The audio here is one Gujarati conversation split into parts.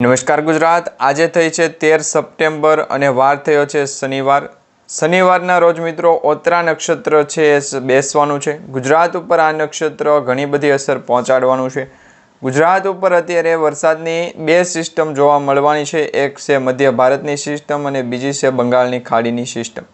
નમસ્કાર ગુજરાત. આજે થઈ છે તેર સપ્ટેમ્બર અને વાર થયો છે શનિવાર. શનિવારના રોજ મિત્રો ઓતરા નક્ષત્ર છે એ બેસવાનું છે. ગુજરાત ઉપર આ નક્ષત્ર ઘણી બધી અસર પહોંચાડવાનું છે. ગુજરાત ઉપર અત્યારે વરસાદની બે સિસ્ટમ જોવા મળવાની છે. એક છે મધ્ય ભારતની સિસ્ટમ અને બીજી છે બંગાળની ખાડીની સિસ્ટમ.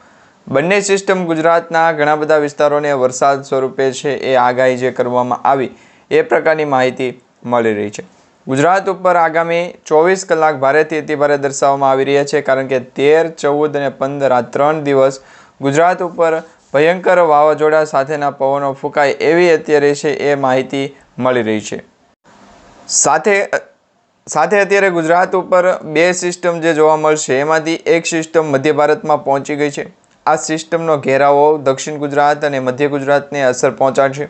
બંને સિસ્ટમ ગુજરાતના ઘણા બધા વિસ્તારોને વરસાદ સ્વરૂપે છે એ આગાહી જે કરવામાં આવી એ પ્રકારની માહિતી મળી રહી છે. ગુજરાત ઉપર આગામી ચોવીસ કલાક ભારેથી અતિભારે દર્શાવવામાં આવી રહ્યા છે, કારણ કે તેર, ચૌદ અને પંદર આ ત્રણ દિવસ ગુજરાત ઉપર ભયંકર વાવાઝોડા સાથેના પવનો ફૂંકાય એવી અત્યારે છે એ માહિતી મળી રહી છે. સાથે સાથે અત્યારે ગુજરાત ઉપર બે સિસ્ટમ જે જોવા મળશે, એમાંથી એક સિસ્ટમ મધ્ય ભારતમાં પહોંચી ગઈ છે. આ સિસ્ટમનો ઘેરાવો દક્ષિણ ગુજરાત અને મધ્ય ગુજરાતને અસર પહોંચાડશે.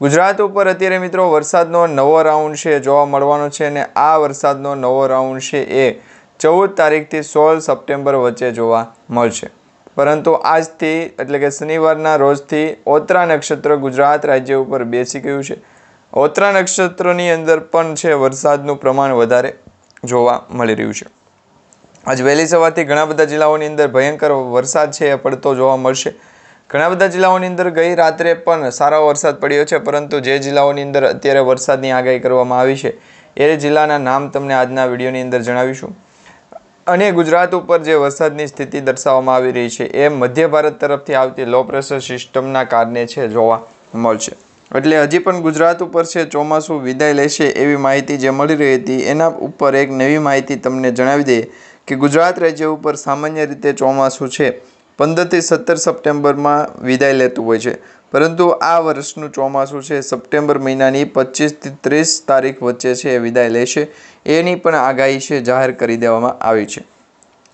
ગુજરાત ઉપર અત્યારે મિત્રો વરસાદનો નવો રાઉન્ડ છે, જોવા મળવાનો છે અને આ વરસાદનો નવો રાઉન્ડ છે એ ચૌદ તારીખથી સોળ સપ્ટેમ્બર વચ્ચે જોવા મળશે. પરંતુ આજથી એટલે કે શનિવારના રોજથી ઓતરા નક્ષત્ર ગુજરાત રાજ્ય ઉપર બેસી ગયું છે. ઓતરા નક્ષત્રની અંદર પણ છે વરસાદનું પ્રમાણ વધારે જોવા મળી રહ્યું છે. આજ વહેલી સવારથી ઘણા બધા જિલ્લાઓની અંદર ભયંકર વરસાદ છે એ પડતો જોવા મળશે. ઘણા બધા જિલ્લાઓની અંદર ગઈ રાત્રે પણ સારો વરસાદ પડ્યો છે, પરંતુ જે જિલ્લાઓની અંદર અત્યારે વરસાદની આગાહી કરવામાં આવી છે, એ જિલ્લાના નામ તમને આજના વિડીયોની અંદર જણાવીશું. અને ગુજરાત ઉપર જે વરસાદની સ્થિતિ દર્શાવવામાં આવી રહી છે, એ મધ્ય ભારત તરફથી આવતી લો પ્રેશર સિસ્ટમના કારણે છે જોવા મળશે. એટલે હજી પણ ગુજરાત ઉપર છે, ચોમાસું વિદાય લેશે એવી માહિતી જે મળી રહી હતી, એના ઉપર એક નવી માહિતી તમને જણાવી દઈએ કે ગુજરાત રાજ્ય ઉપર સામાન્ય રીતે ચોમાસું છે પંદરથી સત્તર સપ્ટેમ્બરમાં વિદાય લેતું હોય છે. પરંતુ આ વર્ષનું ચોમાસું છે. સપ્ટેમ્બર મહિનાની પચીસથી ત્રીસ તારીખ વચ્ચે છે એ વિદાય લેશે. એની પણ આગાહી છે જાહેર કરી દેવામાં આવી છે.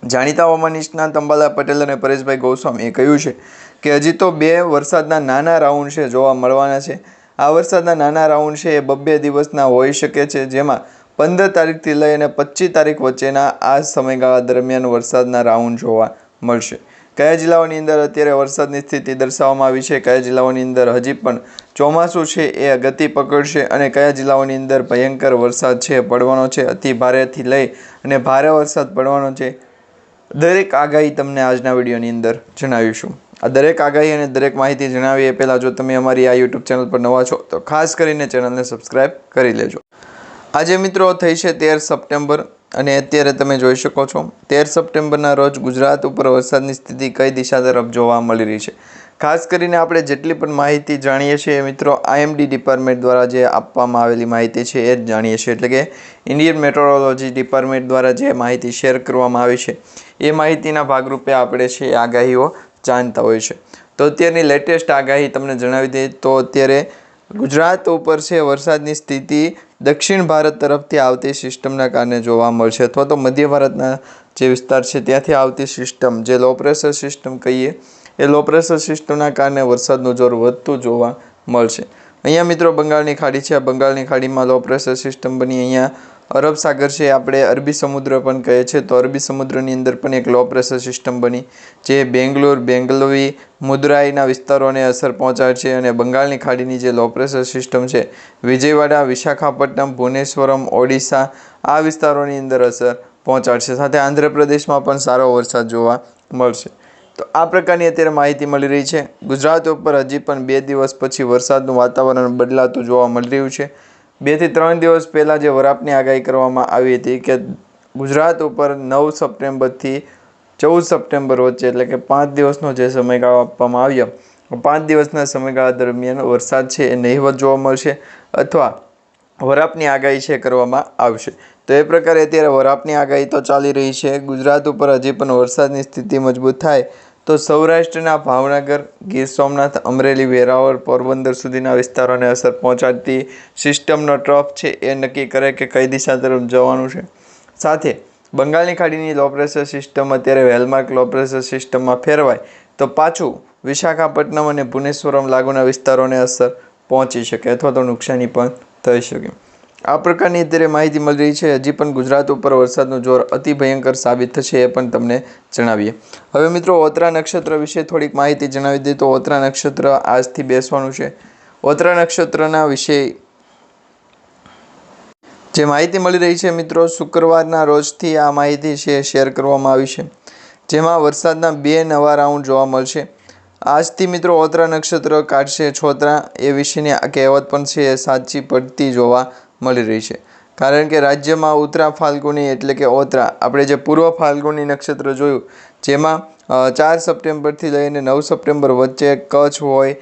જાણીતા હવામાન નિષ્ણાંત અંબાલા પટેલ અને પરેશભાઈ ગોસ્વામીએ કહ્યું છે કે હજી તો બે વરસાદના નાના રાઉન્ડ છે જોવા મળવાના છે. આ વરસાદના નાના રાઉન્ડ છે એ બબ્બે દિવસના હોઈ શકે છે જેમાં પંદર તારીખથી લઈ અને પચીસ તારીખ વચ્ચેના આ સમયગાળા દરમિયાન વરસાદના રાઉન્ડ જોવા મળશે. કયા જિલ્લાઓની અંદર અત્યારે વરસાદની સ્થિતિ દર્શાવવામાં આવી છે? કયા જિલ્લાઓની અંદર હજી પણ ચોમાસું છે એ ગતિ પકડશે અને કયા જિલ્લાઓની અંદર ભયંકર વરસાદ છે પડવાનો છે? અતિ ભારેથી લઈ અને ભારે વરસાદ પડવાનો છે. દરેક આગાહી તમને આજના વિડીયોની અંદર જણાવીશું. આ દરેક આગાહી અને દરેક માહિતી જણાવી એ પહેલાં જો તમે અમારી આ યુટ્યુબ ચેનલ પર નવા છો, તો ખાસ કરીને ચેનલને સબસ્ક્રાઈબ કરી લેજો. આજે મિત્રો થઈ છે તેર સપ્ટેમ્બર અને અત્યારે તમે જોઈ શકો છો, તેર સપ્ટેમ્બરના રોજ ગુજરાત ઉપર વરસાદની સ્થિતિ કઈ દિશા તરફ જોવા મળી રહી છે. ખાસ કરીને આપણે જેટલી પણ માહિતી જાણીએ છીએ, મિત્રો આઈએમડી ડિપાર્ટમેન્ટ દ્વારા જે આપવામાં આવેલી માહિતી છે એ જ જાણીએ છીએ. એટલે કે ઇન્ડિયન મેટ્રોલોજી ડિપાર્ટમેન્ટ દ્વારા જે માહિતી શેર કરવામાં આવી છે, એ માહિતીના ભાગરૂપે આપણે છે આગાહીઓ જાણતા હોય છે તો અત્યારની લેટેસ્ટ આગાહી તમને જણાવી દઈએ તો અત્યારે ગુજરાત ઉપર છે વરસાદની સ્થિતિ દક્ષિણ ભારત તરફથી આવતી સિસ્ટમના કારણે જોવા મળશે અથવા તો મધ્ય ભારતના જે વિસ્તાર છે ત્યાંથી આવતી સિસ્ટમ, જે લો પ્રેશર સિસ્ટમ કહીએ, એ લો પ્રેશર સિસ્ટમના કારણે વરસાદનું જોર વધતું જોવા મળશે. અહીંયા મિત્રો બંગાળની ખાડી છે. આ બંગાળની ખાડીમાં લો પ્રેશર સિસ્ટમ બની અહીંયા અરબ સાગર છે આપણે અરબી સમુદ્ર પણ કહે છે. તો અરબી સમુદ્રની અંદર પણ એક લો પ્રેશર સિસ્ટમ બની, જે બેંગ્લોર બેંગલવી મુદ્રાઈના વિસ્તારોને અસર પહોંચાડશે અને બંગાળની ખાડીની જે લો પ્રેશર સિસ્ટમ છે, વિજયવાડા, વિશાખાપટ્ટનમ, ભુવનેશ્વરમ, ઓડિશા, આ વિસ્તારોની અંદર અસર પહોંચાડશે સાથે આંધ્રપ્રદેશમાં પણ સારો વરસાદ જોવા મળશે. તો આ પ્રકારની અત્યારે માહિતી મળી રહી છે. ગુજરાત ઉપર હજી પણ બે દિવસ પછી વરસાદનું વાતાવરણ બદલાતું જોવા મળી રહ્યું છે. બેથી ત્રણ દિવસ પહેલાં જે વરાપની આગાહી કરવામાં આવી હતી કે ગુજરાત ઉપર નવ સપ્ટેમ્બરથી ચૌદ સપ્ટેમ્બર વચ્ચે એટલે કે પાંચ દિવસનો જે સમયગાળો આપવામાં આવ્યો પાંચ દિવસના સમયગાળા દરમિયાન વરસાદ છે એ નહીવત જોવા મળશે અથવા વરાપની આગાહી છે કરવામાં આવશે. તો એ પ્રકારે અત્યારે વરાપની આગાહી તો ચાલી રહી છે. ગુજરાત ઉપર હજી પણ વરસાદની સ્થિતિ મજબૂત થાય તો સૌરાષ્ટ્રના ભાવનગર, ગીર સોમનાથ, અમરેલી, વેરાવળ પોરબંદર સુધીના વિસ્તારોને અસર પહોંચાડતી સિસ્ટમનો ટ્રફ છે એ નક્કી કરે કે કઈ દિશા તરફ જવાનું છે. સાથે, બંગાળની ખાડીની લો પ્રેશર સિસ્ટમ અત્યારે વેલમાર્ક લો પ્રેશર સિસ્ટમમાં ફેરવાય તો પાછું વિશાખાપટ્ટનમ અને ભુવનેશ્વરમ લાગુના વિસ્તારોને અસર પહોંચી શકે અથવા તો નુકસાની પણ થઈ શકે. આ પ્રકારની અત્યારે માહિતી મળી રહી છે. હજી પણ ગુજરાત ઉપર વરસાદનું જોર અતિ ભયંકર સાબિત થશે એ પણ તમને જણાવીએ. હવે મિત્રો, ઓતરા નક્ષત્ર વિશે થોડીક માહિતી જણાવી દઈએ તો ઓતરા નક્ષત્ર આજથી બેસવાનું છે. ઓતરા નક્ષત્રના વિશે જે માહિતી મળી રહી છે મિત્રો, શુક્રવારના રોજથી આ માહિતી છે શેર કરવામાં આવી છે. જેમાં વરસાદના બે નવા રાઉન્ડ જોવા મળશે. આજથી મિત્રો, ઓતરા નક્ષત્ર કાઢશે છોતરા એ વિશેની આ કહેવત પણ છે સાચી પડતી જોવા મળી રહી છે. કારણ કે રાજ્યમાં ઉત્તરા ફાલ્ગુની એટલે કે ઓતરા, આપણે જે પૂર્વ ફાલ્ગુની નક્ષત્ર જોયું, જેમાં ચાર સપ્ટેમ્બરથી લઈને નવ સપ્ટેમ્બર વચ્ચે કચ્છ હોય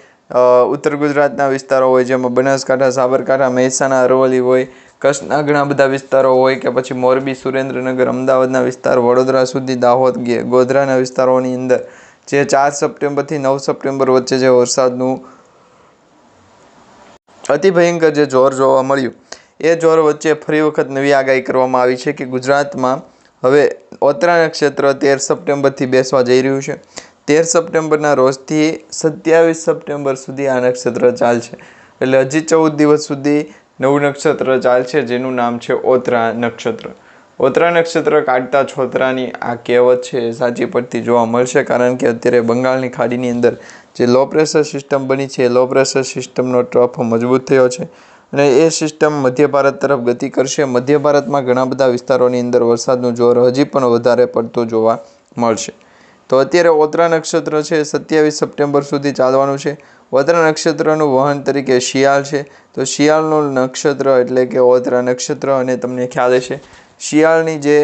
ઉત્તર ગુજરાતના વિસ્તારો હોય, જેમાં બનાસકાંઠા, સાબરકાંઠા, મહેસાણા, અરવલ્લી હોય, કચ્છના ઘણા બધા વિસ્તારો હોય કે પછી મોરબી, સુરેન્દ્રનગર, અમદાવાદના વિસ્તાર, વડોદરા સુધી દાહોદ ગોધરાના વિસ્તારોની અંદર, જે ચાર સપ્ટેમ્બરથી નવ સપ્ટેમ્બર વચ્ચે જે વરસાદનું અતિ ભયંકર જે જોર જોવા મળ્યું એ જોર વચ્ચે ફરી વખત નવી આગાહી કરવામાં આવી છે કે ગુજરાતમાં હવે ઓતરા નક્ષત્ર તેર સપ્ટેમ્બરથી બેસવા જઈ રહ્યું છે. તેર સપ્ટેમ્બરના રોજથી સત્યાવીસ સપ્ટેમ્બર સુધી આ નક્ષત્ર ચાલશે. એટલે હજી ચૌદ દિવસ સુધી નવું નક્ષત્ર ચાલશે, જેનું નામ છે ઓતરા નક્ષત્ર. ઓતરા નક્ષત્ર કાઢતા છોતરાની આ કહેવત છે એ સાચી પડતી જોવા મળશે, કારણ કે અત્યારે બંગાળની ખાડીની અંદર જે લો પ્રેશર સિસ્ટમ બની છે, એ લો પ્રેશર સિસ્ટમનો ટ્રફ મજબૂત થયો છે. અને એ સિસ્ટમ મધ્ય ભારત તરફ ગતિ કરશે. મધ્ય ભારતમાં ઘણા બધા વિસ્તારોની અંદર વરસાદનું જોર હજી પણ વધારે પડતું જોવા મળશે. તો અત્યારે ઓતરા નક્ષત્ર છે, સત્યાવીસ સપ્ટેમ્બર સુધી ચાલવાનું છે. ઓતરા નક્ષત્રનું વહન તરીકે શિયાળ છે. તો શિયાળનું નક્ષત્ર એટલે કે ઓતરા નક્ષત્ર અને તમને ખ્યાલ છે શિયાળની જે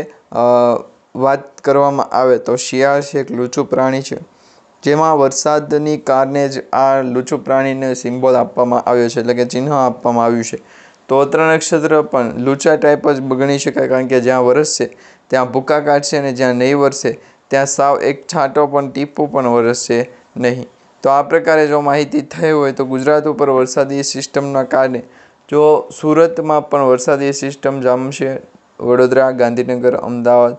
વાત કરવામાં આવે તો શિયાળ છે એક લૂચું પ્રાણી છે. જેમાં વરસાદની કારણે જ આ લુચુ પ્રાણીને સિમ્બોલ આપવામાં આવ્યો છે, એટલે કે ચિહ્ન આપવામાં આવ્યું છે. તો ત્રણ નક્ષત્ર પણ લુચા ટાઈપ જ ગણી શકાય, કારણ કે જ્યાં વરસશે, ત્યાં ભૂકા કાઢશે અને જ્યાં નહીં વરસે, ત્યાં સાવ એક છાંટો પણ, ટીપું પણ વરસશે નહીં. તો આ પ્રકારે જો માહિતી થઈ હોય તો ગુજરાત ઉપર વરસાદી સિસ્ટમના કારણે જો સુરતમાં પણ વરસાદી સિસ્ટમ જામશે, વડોદરા, ગાંધીનગર, અમદાવાદ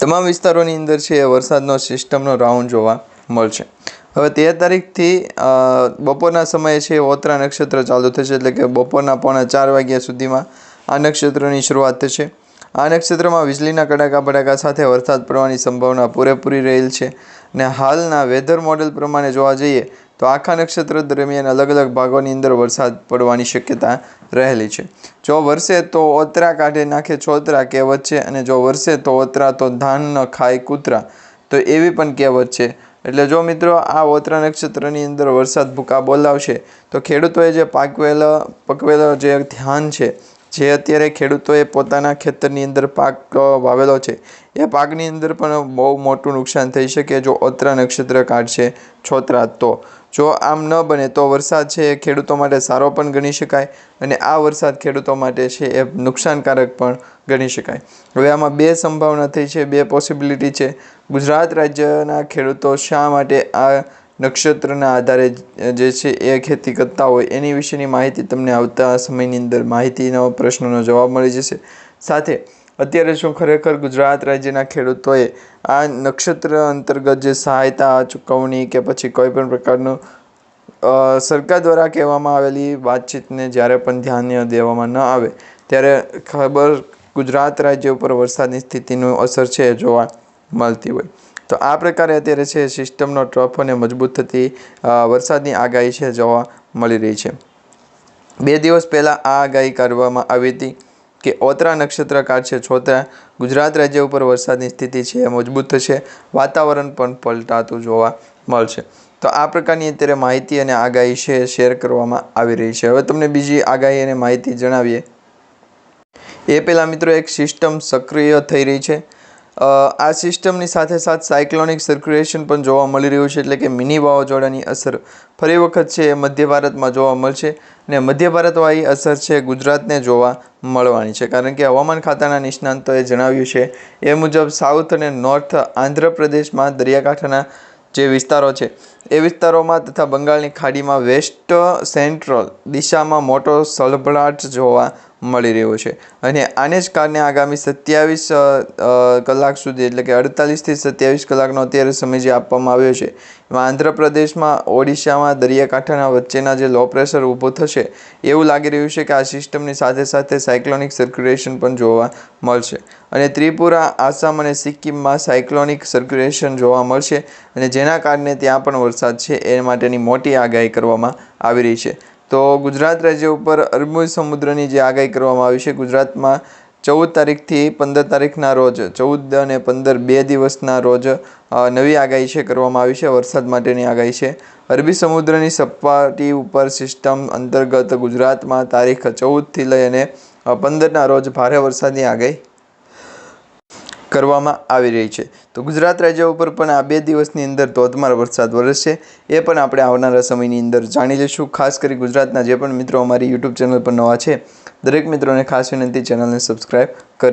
તમામ વિસ્તારોની અંદર છે એ વરસાદનો સિસ્ટમનો રાઉન્ડ જોવા મળશે. હવે તેર તારીખથી બપોરના સમયે છે ઓતરા નક્ષત્ર ચાલુ થશે એટલે કે બપોરના પોણા ચાર વાગ્યા સુધીમાં આ નક્ષત્રની શરૂઆત થશે. આ નક્ષત્રમાં વીજળીના કડાકા ભડાકા સાથે વરસાદ પડવાની સંભાવના પૂરેપૂરી રહેલ છે. અને હાલના વેધર મોડેલ પ્રમાણે જોવા જઈએ તો આખા નક્ષત્ર દરમિયાન અલગ અલગ ભાગોની અંદર વરસાદ પડવાની શક્યતા રહેલી છે. જો વરસે તો ઓતરા કાઢે નાખે છોતરા કહેવત છે અને જો વરસે તો ઓતરા તો ધાન ન ખાય કૂતરા. તો એવી પણ કહેવત છે. એટલે જો મિત્રો આ ઓતરા નક્ષત્રની અંદર વરસાદ ભૂકા બોલાવશે, તો ખેડૂતોએ જે પાકવેલો, પકવેલો જે ધ્યાન છે જે અત્યારે ખેડૂતોએ પોતાના ખેતરની અંદર પાક વાવેલો છે. એ પાકની અંદર પણ બહુ મોટું નુકસાન થઈ શકે જો ઓતરા નક્ષત્ર કાઢશે છોતરા તો. જો આમ ન બને તો વરસાદ છે એ ખેડૂતો માટે સારો પણ ગણી શકાય અને આ વરસાદ ખેડૂતો માટે છે એ નુકસાનકારક પણ ગણી શકાય. હવે આમાં બે સંભાવના થઈ છે, બે પોસિબિલિટી છે. ગુજરાત રાજ્યના ખેડૂતો શા માટે આ નક્ષત્રના આધારે જે છે એ ખેતી કરતા હોય એની વિશેની માહિતી તમને આવતા સમયની અંદર માહિતીનો પ્રશ્નનો જવાબ મળી જશે. સાથે, અત્યારે શું ખરેખર ગુજરાત રાજ્યના ખેડૂતોએ આ નક્ષત્ર અંતર્ગત જે સહાયતા ચૂકવણી કે પછી કોઈ પણ પ્રકારનું સરકાર દ્વારા કહેવામાં આવેલી વાતચીતને જ્યારે પણ ધ્યાન દેવામાં ન આવે, ત્યારે ખબર ગુજરાત રાજ્ય ઉપર વરસાદની સ્થિતિનું અસર છે જોવા મળતી હોય. તો આ પ્રકારે અત્યારે છે, સિસ્ટમનો ટ્રફ અને મજબૂત થતી વરસાદની આગાહી છે, જોવા મળી રહી છે. બે દિવસ પહેલાં આ આગાહી કરવામાં આવી હતી કે ઓતરા નક્ષત્રકાર છે, છોતરા ગુજરાત રાજ્ય ઉપર વરસાદની સ્થિતિ છે, એ મજબૂત થશે. વાતાવરણ પણ પલટાતું જોવા મળશે. તો આ પ્રકારની અત્યારે માહિતી અને આગાહી છે, શેર કરવામાં આવી રહી છે. હવે તમને બીજી આગાહી અને માહિતી જણાવીએ. એ પહેલાં મિત્રો એક સિસ્ટમ સક્રિય થઈ રહી છે. આ સિસ્ટમની સાથે સાથે સાયક્લોનિક સર્ક્યુલેશન પણ જોવા મળી રહ્યું છે એટલે કે મિની વાવાઝોડાની અસર ફરી વખત છે એ મધ્ય ભારતમાં જોવા મળશે અને મધ્ય ભારતવાળી અસર છે ગુજરાતને જોવા મળવાની છે. કારણ કે હવામાન ખાતાના નિષ્ણાંતોએ જણાવ્યું છે, એ મુજબ સાઉથ અને નોર્થ આંધ્રપ્રદેશમાં દરિયાકાંઠાના જે વિસ્તારો છે, એ વિસ્તારોમાં તથા બંગાળની ખાડીમાં વેસ્ટ સેન્ટ્રલ દિશામાં મોટો સળભળાટ જોવા મળી રહ્યો છે. અને આને જ કારણે આગામી સત્યાવીસ કલાક સુધી એટલે કે અડતાલીસથી સત્યાવીસ કલાકનો અત્યારે સમય જે આપવામાં આવ્યો છે, એમાં આંધ્રપ્રદેશમાં, ઓડિશામાં, દરિયાકાંઠાના વચ્ચેના જે લો પ્રેશર ઊભો થશે, એવું લાગી રહ્યું છે કે આ સિસ્ટમની સાથે સાથે સાયક્લોનિક સર્ક્યુલેશન પણ જોવા મળશે. અને ત્રિપુરા, આસામ અને સિક્કિમમાં સાયક્લોનિક સર્ક્યુલેશન જોવા મળશે અને જેના કારણે ત્યાં પણ વરસાદ છે એ માટેની મોટી આગાહી કરવામાં આવી રહી છે. તો ગુજરાત રાજ્ય ઉપર અરબી સમુદ્રની જે આગાહી કરવામાં આવી છે, ગુજરાતમાં ચૌદ તારીખથી પંદર તારીખના રોજ, ચૌદ અને પંદર બે દિવસના રોજ નવી આગાહી છે કરવામાં આવી છે, વરસાદ માટેની આગાહી છે. અરબી સમુદ્રની સપાટી ઉપર સિસ્ટમ અંતર્ગત ગુજરાતમાં તારીખ ચૌદથી લઈ અને પંદરના રોજ ભારે વરસાદની આગાહી કરવામાં આવી રહી છે. તો ગુજરાત રાજ્ય ઉપર પણ આ બે દિવસની અંદર ધોધમાર વરસાદ વરસશે. એ પણ આપણે આવનારા સમયની અંદર જાણી લઈશું. ખાસ કરી ગુજરાતના જે પણ મિત્રો અમારી યુટ્યુબ ચેનલ પર નવા છે, દરેક મિત્રોને ખાસ વિનંતી ચેનલને સબસ્ક્રાઈબ